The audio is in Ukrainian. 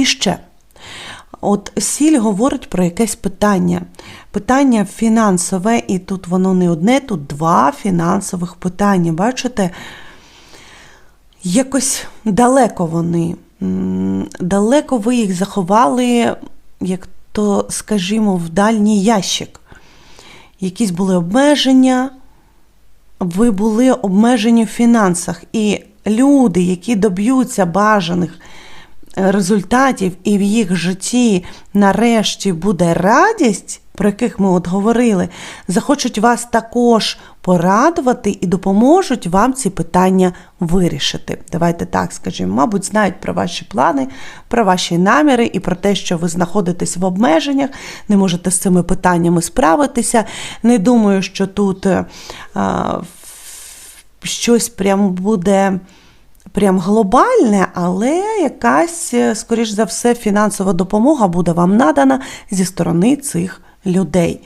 І ще. От сіль говорить про якесь питання. Питання фінансове, і тут воно не одне, тут два фінансових питання. Бачите? Якось далеко вони. Далеко ви їх заховали, як то, скажімо, в дальній ящик. Якісь були обмеження, ви були обмежені в фінансах. І люди, які доб'ються бажаних результатів, і в їх житті нарешті буде радість, про яких ми от говорили, захочуть вас також порадувати і допоможуть вам ці питання вирішити. Давайте так скажімо, мабуть, знають про ваші плани, про ваші наміри і про те, що ви знаходитесь в обмеженнях, не можете з цими питаннями справитися. Не думаю, що тут а, щось прям буде прям глобальне, але якась, е, скоріш за все, фінансова допомога буде вам надана зі сторони цих людей.